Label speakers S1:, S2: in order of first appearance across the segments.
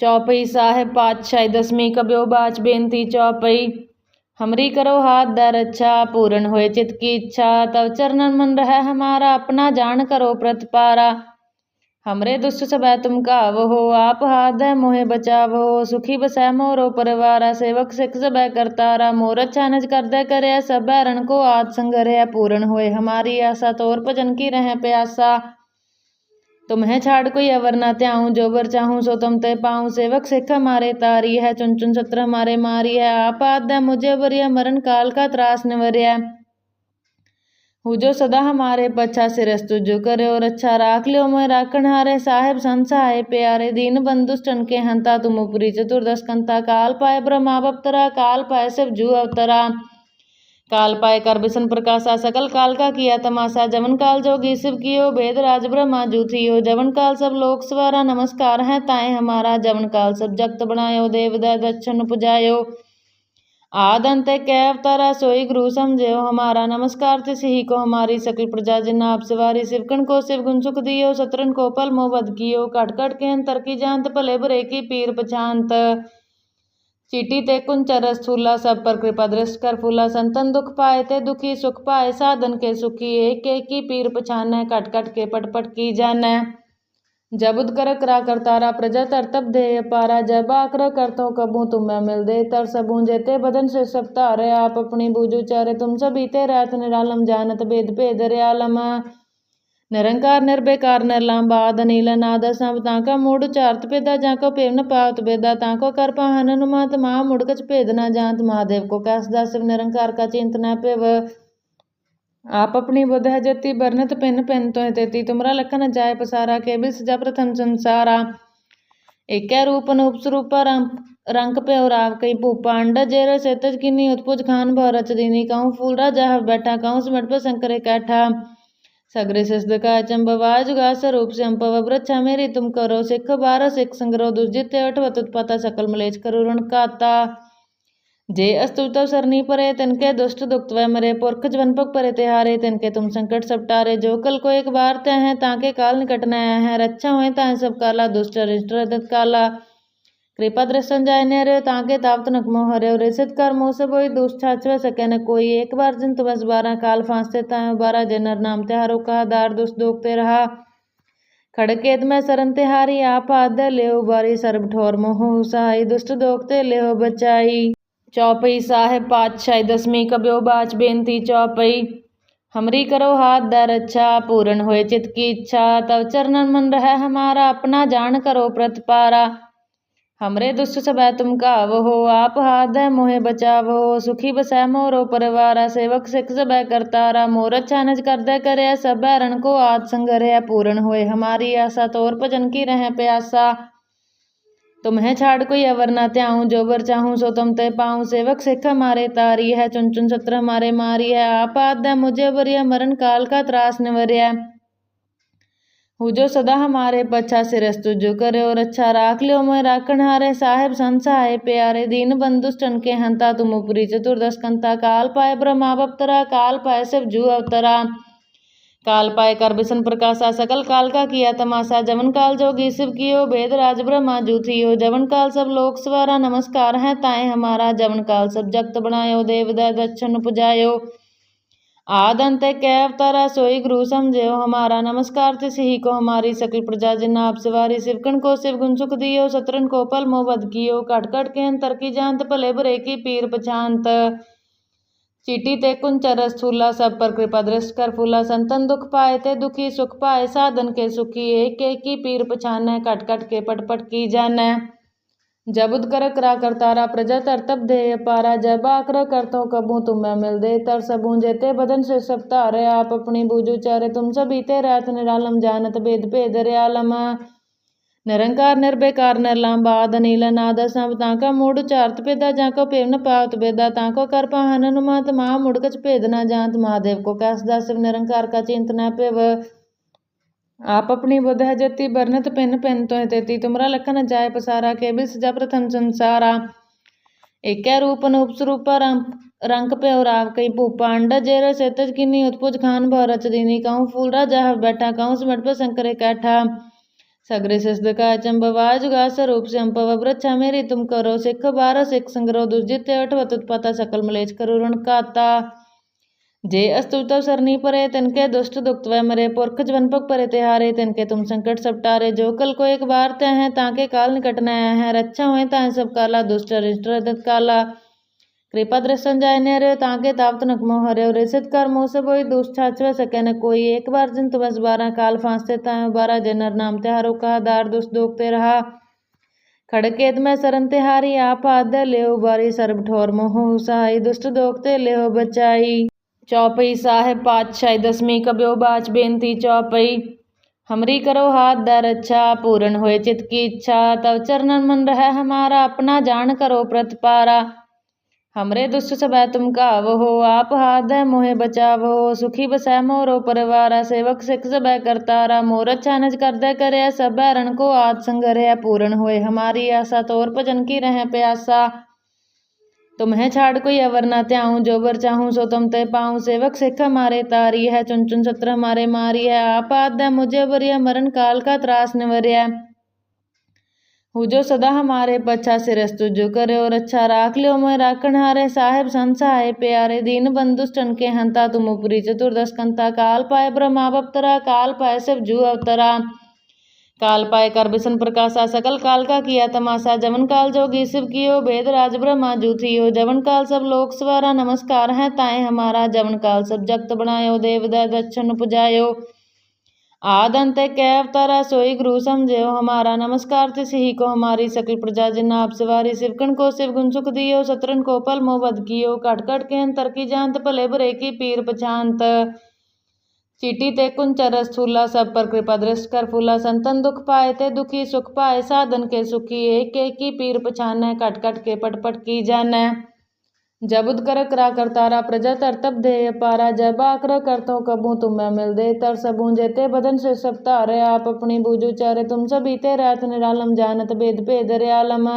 S1: चौपई साहेब पातशाही दसवीं कब्यो बाच बेनती, चौपई। हमरी करो हाथ दर अच्छा पूर्ण होए चित की इच्छा। तव चरणन मन रह हमारा, अपना जान करो प्रतपारा। हमरे दुष्ट सब तुम काव हो, आप हाथ दे मोहे हो। सुखी बसै मोरो परिवारा, सेवक सिख सब करतारा। मोर अच्छा नज कर दे कर सब रण को आद संगरह पूर्ण होए हमारी आशा तोर भजन की रह प्यासा। तुम्हें छाड़ कोई अवर न त्याऊं, जो बर चाहूँ सो तुम ते पाऊँ। सेवक सिख हमारे तारी है, चुन चुन सत्र हमारे मारी है। आप आद मुझे वरिया, मरण काल का त्रास निवरिया हु जो सदा हमारे पच्छा सिरस, तुझो करे और अच्छा राख लियो। मैं राखण हारे, साहेब संसाए प्यारे। दीन बंधुस के हंता, तुम उपरी चतुर्दश कंता। काल पाए ब्रह्मा बप्तरा काल पाए शिव जू अवतरा। काल पाए कर बिशन प्रकाशा सकल काल का किया तमाशा। जवन काल जोगी शिव कियो वेद राज ब्रह्मा जूथियो जवन काल सब लोक सवारा नमस्कार है ताए हमारा। जवन काल सब जगत बनायो, देव दक्षिण पुजायो। आद अंत कै अवतारा सोई गुरु समझो हमारा नमस्कार तिस ही को हमारी सकल प्रजा जिन आप सवारी शिवकन को शिव गुण सुख दियो सतरन को पल मोह बद कियो। कट कट के अंतर की जानत भले बुरे की पीर पछांत। चीटी ते कुंचर स्थूला सब पर कृपा दृष्ट कर, फूला संतन दुख पाए ते दुखी, सुख पाए, साधन के सुखी, एक एक की पीर पछाने कट कट के पट पट की जाने जब उदकर करा कर तारा प्रजा तर, तब दे पारा, जब आकर कर तो कबू तुम्हें मिल दे, तर सबू जेते बदन से सब तारे, आप अपनी बूझू चारे, तुम सभी ते रात निरालम, जानत भेद भेद रयालम निरंकार निर्बेकार निर्लाम्बाद नील नाद सब ताका मूड चारत पेदा जाको पेव न पावत बेदा ताको कर पाहन अनुमात मा मुड़ कच भेद न जानत महादेव को कैस शिव निरंकार का चिंत न पेव आप अपनी बुद्ध है जति बरनत पिन पिन तो तेती तुमरा लखन जाय पसारा के बिल सजा प्रथम संसारा एक रूप अनुप स्वरूप रंग पे और आव कई भूपांड जेर सेतज किन्नी उत्पुज खान भरच दीनी कहूँ फूल राजा बैठा कहूँ सिमट पर शंकर कैठा सगरे का चंबवा जुगा स्वरूप से अंपव वृक्षा मेरी तुम करो सिख बारह सिख संग्रह दुर्जित अठवत उत्पाता सकल मलेच करुण काता। जे अस्तुतव सरनी परे, तिनके दुष्ट दुक्त व मरे, पुरख पग परे तिहारे तिनके तुम संकट सब टारे। जो कल को एक बार तय हैं, ताके काल निकट न है रक्षा हुए ताए सब काला, दुष्ट रिष्ट काला। कृपा दृष्टन जाय ने रे ताके तावत नक मोह रे रिसित कर मोह से बोई दुष्ट सके। न कोई एक बार जिन तो बस बारह काल फांसते ताए बारह जनर नाम त्यारो का दार दुष्ट दोखते रहा। खड़केत में सरन तिहारी, आप आद ले बारी सर्व ठोर मोह सहाई दुष्ट दोखते ले बचाई। चौपई साहेब पातशाही, दसवीं कब्यो बाच बेनती चौपई। हमरी करो हाथ दर अच्छा पूर्ण होए चित की इच्छा। तब चरणन मन रह हमारा, अपना जान करो प्रतिपारा हमरे दुष्ट सब तुम काव हो आप हाथ मोहे बचाव। सुखी बसै मोरो परिवारा, सेवक सिख सब करतारा। मोर अच्छा नज कर दे करे सब रण को आद संगर है पूर्ण होए हमारी आशा तोर भजन की रह प्यासा। तुम्हें छाड़ कोई अवर न त्याऊं, जो बर चाहूँ सो तुम ते पाऊँ। सेवक सिख हमारे तारी है चुन चुन सत्र हमारे मारी है। आप आद मुझे वरिया, मरण काल का त्रास निवरिया हु जो सदा हमारे पच्छा सिरस तुझो करे और अच्छा राख लियो। मैं राखण हारे साहेब संसाए प्यारे दीन बंधुस के हंता तुम उपरी चतुर्दश कंता। काल पाए ब्रह्मा बप्तरा, काल पाए शिव जू अवतरा। काल पाए कर बिशन प्रकाशा, सकल काल का किया तमाशा। जवन काल जोगी शिव कियो वेद राज ब्रह्मा जूथियो जवन काल सब लोक स्वरा नमस्कार है, ताए हमारा जवन काल सब जगत बनायो, देव दक्षिण पुजायो आद अंत कै अवतारा सोई गुरु समझो हमारा नमस्कार तिस ही को हमारी सकल प्रजा जिन आप सवारी शिवकन को शिव गुण सुख दियो, सतरन को पल मोह बद कियो, कट कट के अंतर की जानत भले बुरे की पीर पछांत। चीटी ते कुंचर स्थूला सब पर कृपा दृष्ट कर, फूला संतन दुख पाए ते दुखी सुख पाए, साधन के सुखी एक एक की पीर पछान कट कट के पट पट की जान जब उदकर करा कर तारा प्रजा तर तब दे पारा जब आकर कर तो कबू तुम्हें मिल दे तर सबू जेते बदन से सब तारे आप अपनी बूझू चारे तुम सभी ते रात निरालम जानत भेद भेद रयालम निरंकार निर्बेकार निर्लाम बाद नील नाद सब ताका मूड चारत पेदा जाको पेव न पावत बेदा ताको कर पाहन अनुमात महा मुड़कच भेद न जानत महादेव को कैस शिव निरंकार का चिंत न पेव आप अपनी बुद्ध है जति बरनत पिन पिन तो तेती तुमरा लखन जाय पसारा के बिल सजा प्रथम संसारा एक रूप अनुप स्वरूप रंग पे और आव कई भूपांड जेर सेतज किन्नी उत्पुज खान भरच दीनी कहूँ फूल राजा बैठा कहूँ सिमट पर शंकर कैठा सगरे सिद्धका चंबवा जुगा स्वरूप संपव वृक्षा मेरी तुम करो सिख बारह सिख संग्रह दुर्जित अठवत उत्पाता सकल मलेच करो रण काता जे अस्तुतव सरनी परे, तिनके दुष्ट दुक्त वह मरे, पुरख जवन पग परे तिहारे तिनके तुम संकट सब टारे। जो कल को एक बार तय है, ताके काल निकट न है। रक्षा हुए ताए सब काला, दुष्ट अरिष्ट काला। कृपा दृष्टन जाय ने ताके तावत नकमो हरे रिसित कर मुँह से बोई दुष्टाच सके न कोई। एक बार जिन तुमस बारह काल फांसते ताय बारह जनर नाम त्यारो कहा। दार दुष्ट दोगते रहा। खड़केत में सरन तिहारी आप आद्य ले बारी, सर्ब ठोर मोह सहाय दुष्ट दोगते ले बचाई। चौपई साहेब पातशाही दसवीं कब्यो बाच बेनती, चौपई। हमरी करो हाथ दर अच्छा पूर्ण होए चित की इच्छा। तब चरणन मन रह हमारा, अपना जान करो प्रतिपारा। हमरे दुष्ट सब तुम कावो हो आप हाथ मोहे बचावो सुखी बसै मोरो परिवारा, सेवक सिख सब करतारा। मोर अच्छा नज कर दे करे सब रण को आद संगर पूर्ण होए हमारी आशा तोर भजन की रह प्यासा। तुम्हें छाड़ कोई अवर न त्याऊं, जो बर चाहूँ सो तुम ते पाऊँ। सेवक सिख हमारे तारी है, चुन चुन सत्र हमारे मारी है। आप आद मुझे वरिया मरण काल का त्रास निवरिया हु जो सदा हमारे पच्छा सिरस तुझो करे, और अच्छा राख लियो मैं राखण हारे। साहेब संसाए प्यारे, दीन बंधु चन के हंता, तुम उपरी चतुर्दश कंता। काल पाए ब्रह्मा अवतरा काल पाए शिव जू अवतरा। काल पाए कर बिशन प्रकाशा सकल काल का किया तमाशा। जवन काल जोगी शिव कियो, भेद राज ब्रह्मा जू थियो जवन काल सब लोक स्वरा नमस्कार है ताए हमारा। जवन काल सब जगत बनायो, देव दक्षिण पुजायो। आदंत कै अवतारा सोई गुरु समझो हमारा नमस्कार तिस ही को हमारी सकल प्रजा जिन आप सवारी शिवकन को शिव गुण सुख दियो, सतरन को पल मोह बद कियो। कट कट के अंतर की जानत भले बुरे की पीर पछांत। चीटी ते कुंचर स्थूला सब पर कृपा दृष्ट कर फूला संतन दुख पाए ते दुखी सुख पाए, साधन के सुखी एक एक की पीर पछान कट कट के पट पट की जान जब उदकर करा कर तारा प्रजा तर तब दे पारा, जब आकर कर तो कबू तुम्हें मिल दे, तर सबू जेते बदन से सब तारे, आप अपनी बूझो चारे, तुम सब बीते रात निरालम, जानत भेद भेद रयालम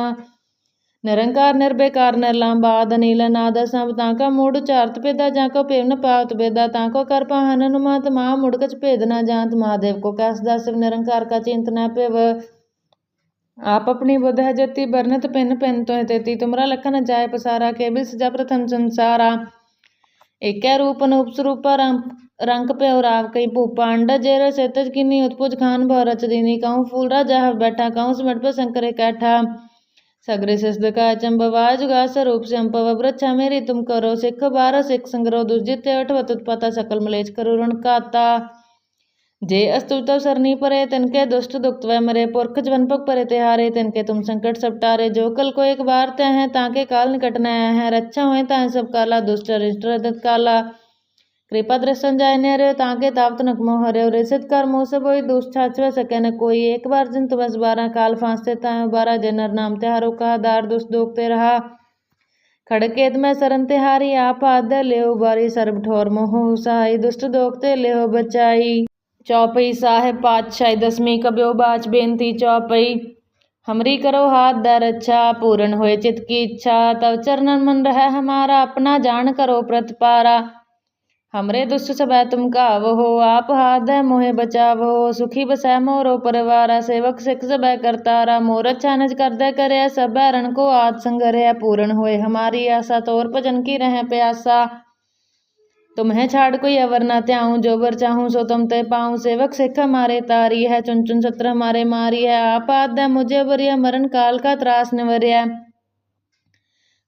S1: निरंकार निर्बेकार निर्लाम बाद नील नाद सब ताका मूड चारत पेदा जाको पेव न पावत बेदा ताको कर पाहन अनुमत महा मुड़ कच भेद न जानत महादेव को कैस दास निरंकार का चिंत न पेव आप अपनी बुध है जति बरनत पिन पिन तो तेती तुमरा लखन जाय पसारा के बिल सजा प्रथम संसारा एक रूप अनुप स्वरूप रंग पे और आप कई भूपा अंडा जेर सेतज किन्नी उत्पुज खान भरच दीनी कहूँ फूल राजा बैठा कहूँ सिमट पर शंकर कैठा सगरे सिस्ध का चंबवा जुगा स्वरूप से अंपव वृक्षा मेरी तुम करो सिख बारह सिख संग्रह दुर्जित अठवत उत्पाता सकल मलेच करो रण काता। जे अस्तुतव सरनी परे, तिनके दुष्ट दुक्त वह मरे, पुरख जवन पग परे तिहारे तिनके तुम संकट सब टारे। जो कल को एक बार तय है, ताके काल निकट न है रक्षा हुए ताए सब काला, दुष्ट अरिष्ट काला। तावत नकमो हरे रिसित कर मुँह से बोई दुष्ट छाचवे सके, न कोई एक बार जिन तुमस बारह काल फांसते ताए बारह जनर नाम त्यारो कहा दार दुष्ट दोगते रहा। खड़केत में सरन तिहारी आप आद्य ले बारी सर्ब ठोर मोह सहाय दुष्ट दोगते ले बचाई। चौपई साहेब पातशाही, दसवीं कब्यो बाच बेनती चौपई। हमरी करो हाथ दर अच्छा पूर्ण होए चित की इच्छा तब चरणन मन रह हमारा, अपना जान करो प्रतिपारा हमरे दुष्ट सब तुम कावो हो आप हाथ मोहे बचावो। सुखी बसै मोरो परिवारा, सेवक सिख सब करतारा। मोर अच्छा नज कर दे करे सब रण को आद संगर है पूर्ण होए हमारी आशा तोर भजन की रह प्यासा। तुम्हें छाड़ कोई अवर न त्याऊं, जो बर चाहूँ सो तुम ते पाऊँ। सेवक सिख हमारे तारी है चुन चुन सत्र हमारे मारी है। आप आद मुझे वरिया, मरण काल का त्रास निवरिया।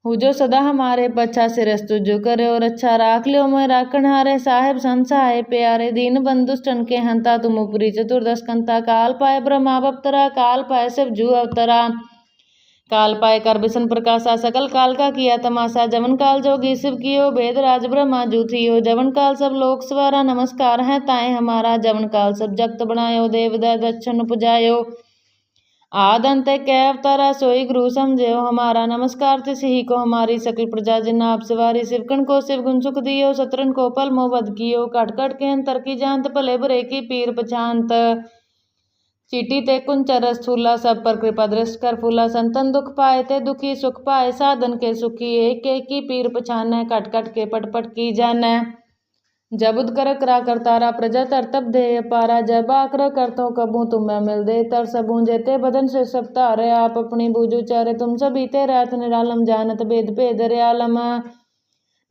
S1: हु जो सदा हमारे पच्छा सिरस तुझो करे और अच्छा राख लियो, मैं राखण हारे साहेब संसाए प्यारे दीन बंधु टन के हंता तुम उपरी चतुर्दश कंता, काल पाए ब्रह्मा अवतरा काल पाए शिव जू अवतरा। काल पाए कर बिशन प्रकाशा, सकल काल का किया तमाशा, जवन काल जोगी शिव कियो, भेद राज ब्रह्मा जूथियो जवन काल सब लोक स्वरा नमस्कार है, ताए हमारा जवन काल सब जगत बनायो, देव दक्षिण पुजायो आदंत कै अवतारा सोई गुरु समझो हमारा। नमस्कार तिस ही को हमारी सकल प्रजा जिन आप सवारी शिवकन को शिव गुण सुख दियो, सत्रन को पल मोबद कियो। कट कट के अंतर की जानत भले बुरे की पीर पछांत। चीटी ते कुंचर स्थूला सब पर कृपा दृष्ट कर। फूला संतन दुख पाए ते दुखी, सुख पाए साधन के सुखी। एक एक की पीर पछान कट कट के पट पट की जान जब उदकर करा करतारा प्रजा तरतब दे पारा जब आकर करतो कबू तुम्हें मिल दे तर सबू जेते बदन से सब तारे आप अपनी बूझू चारे तुम सब बीते रात निरालम जानत भेद भेद रियालम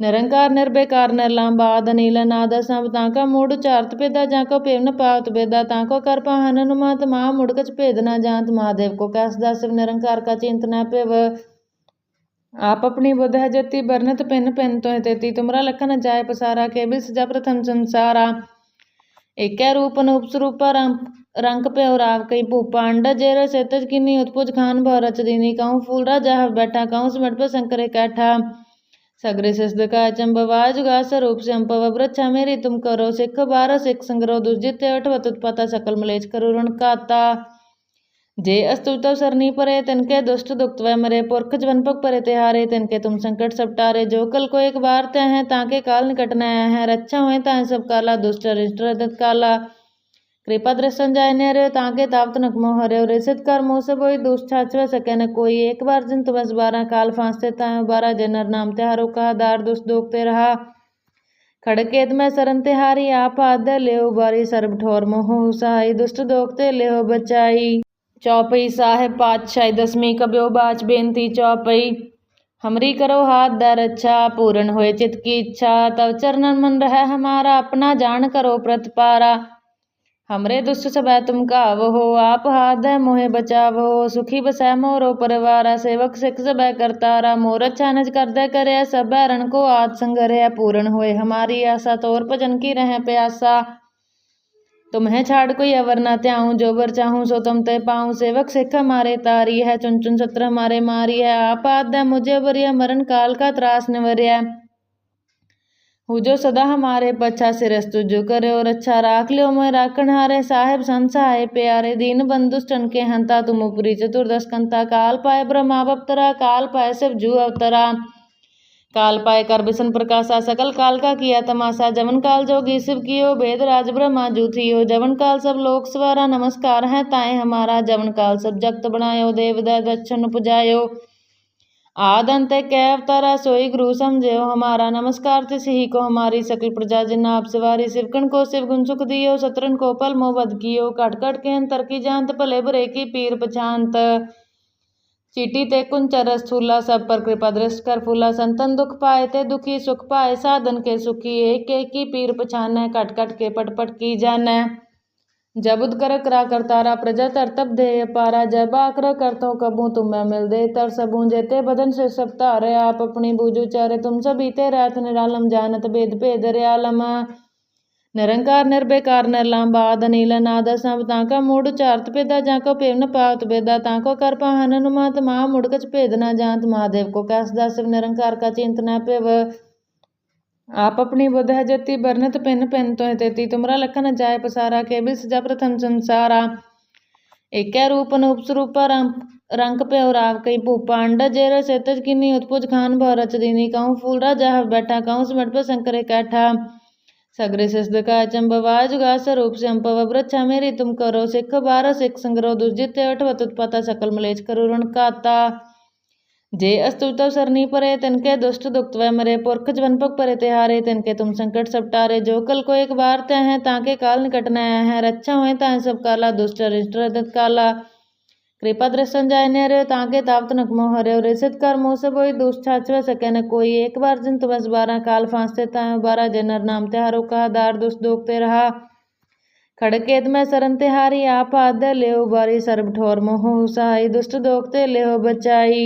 S1: निरंकार निर्बेकार निर्लाम बाद नील नाद सब ताका मूड चारत पेदा जाको पेवन पावत बेदा ताको कर पाहन हनुमत महा मुड़कच भेद न जानत महादेव को कैस दास निरंकार का चिंतना पेव आप अपनी बुध है जति बरनत पिन पिन तो तेती तुमरा लखन जाय पसारा के बिस जा प्रथम संसारा एक रूप अनुप स्वरूप रंग पे और आव कई भूपा अंडा जेर सेतज किन्नी उत्पुज खान भरच दीनी कहूँ फूल राजा बैठा कहूँ सिमट पे शंकर कैठा सगरे सिस्द का चंबवा जुगा स्वरूप से अंपव वृक्षा मेरी तुम करो सिख बारह सिख संग्रह दुर्जित अठवत उत्पता सकल मलेच करो रण काता जे अस्तुतव सरनी परे, तिनके दुष्ट दुक्त व मरे, पुरख जनपक परे तिहारे तिनके तुम संकट सब टारे जो कल को एक बार तय हैं, ताके काल निकट न है रक्षा हुए ताए सब काला, दुष्ट रिष्ट काला। कृपा दृष्टन जाय ने रे ताके तावत नकमो हरे रिसित कर मोह से बोई दुष्ट छाचवे सके न कोई। एक बार जिन तुमस बारह, काल फांसते ताए बारह, जनर नाम त्यारो कहा, दार दुष्ट दोखते रहा। खड़केत में सरन तिहारी आप आद ले बारी सर्ब ठोर मोह सहाय दुष्ट दोखते ले बचाई। चौपई साहेब पातशाही दसवीं कब्यो बाच बेनती, चौपई। हमरी करो हाथ दर अच्छा पूर्ण हुए चित की इच्छा। तब चरणन मन रह हमारा, अपना जान करो प्रतिपारा हमरे दुष्ट सब तुम काव हो आप हाथ दे मोहे बचाव हो सुखी बसै मोरो परिवारा, सेवक सिख सब करतारा। मोर अच्छा नज कर दे करे सब रण को आद संगर पूर्ण हुए हमारी आशा तोर भजन की रह प्यासा। तुम्हें छाड़ कोई अवर न त्याऊं, जो बर चाहूँ सो तुम ते पाऊँ। सेवक सिख हमारे तारी है, चुन चुन सत्र हमारे मारी है। आप आद मुझे वरिया मरण काल का त्रास निवरिया हु जो सदा हमारे पच्छा सिरस, तुझो करे और अच्छा राख लियो। मैं राखण हारे, साहेब संसाए प्यारे। दीन बंधुस के हंता, तुम उपरी चतुर्दश कंता। काल पाए ब्रह्मा अवतरा काल पाए शिव जू अवतरा। काल पाए कर बिशन प्रकाशा सकल काल का किया तमाशा। जवन काल जोगी शिव कियो वेद राज ब्रह्मा जूथियो जवन काल सब लोक सवारा नमस्कार है ताए हमारा। जवन काल सब जगत बनायो, देव दक्षिण पुजायो। आद अंत कै अवतारा, सोई गुरु समझो हमारा नमस्कार तिस ही को हमारी सकल प्रजा जिन आप सवारी शिवकन को शिव गुण सुख दियो, सतरन को पल मोबद कियो। कट कट के अंतर की जानत भले बुरे की पीर पछांत। चीटी ते कुंचर स्थूला सब पर कृपा दृष्ट कर फूला संतन दुख पाए ते दुखी सुख पाए, साधन के सुखी एक एक की पीर पछाने कट कट के पट पट की जाने जब उदकर करा कर तारा प्रजा तर तब दे पारा जब आकर कर तो कबू तुम्हें मिल दे, तर सबू जेते बदन से सब तारे, आप अपनी बूझू चारे, तुम सब बीते रात निरालम, जानत भेद भेद रियालम निरंकार निर्बेकार निर्लाम बाद नील नाद सब ताका मूड चारत पेदा जाको पेवन पावत बेदा ताको कर पाहन हनुमत महा मुड़कच भेद न जानत महादेव को कैस दास निरंकार का चिंतना पेव आप अपनी बुध है जति बरनत पिन पिन तो तेती तुमरा लखन जाय पसारा के बिस जा प्रथम संसारा एक रूप अनुप स्वरूप रंग पे और आव कई भूपा अंडा जेर सेतज किन्नी उत्पुज खान भरच दीनी कहूँ फूल राजा बैठा कहूँ सिमट पे शंकर कैठा सगरे सिस्द का चंबवा जुगा स्वरूप से अंपव वृक्षा मेरी तुम करो सिख बारह सिख संग्रह दुर्जित अठवत उत्पता सकल मलेच करो रण काता। जे अस्तुतव सरनी परे, तिनके दुष्ट दुक्त व मरे, पुरख जनपक परे तिहारे तिनके तुम संकट सब टारे। जो कल को एक बार तय हैं, ताके काल निकट न है। रक्षा हुए ताए सब काला, दुष्ट रिष्ट काला। कृपा दृष्टन जाय ने रे ताके तावत नकमो हरे रिसित कर मोह से बोई दुष्ट छाचवे सके न कोई। एक बार जिन तुमस बारह काल फांसते ताए बारह जनर नाम त्यारो कहा दार दुष्ट दोखते रहा। खड़केत में सरन तिहारी आप आद ले बारी सर्ब ठोर मोह, सहाय दुष्ट दोखते ले बचाई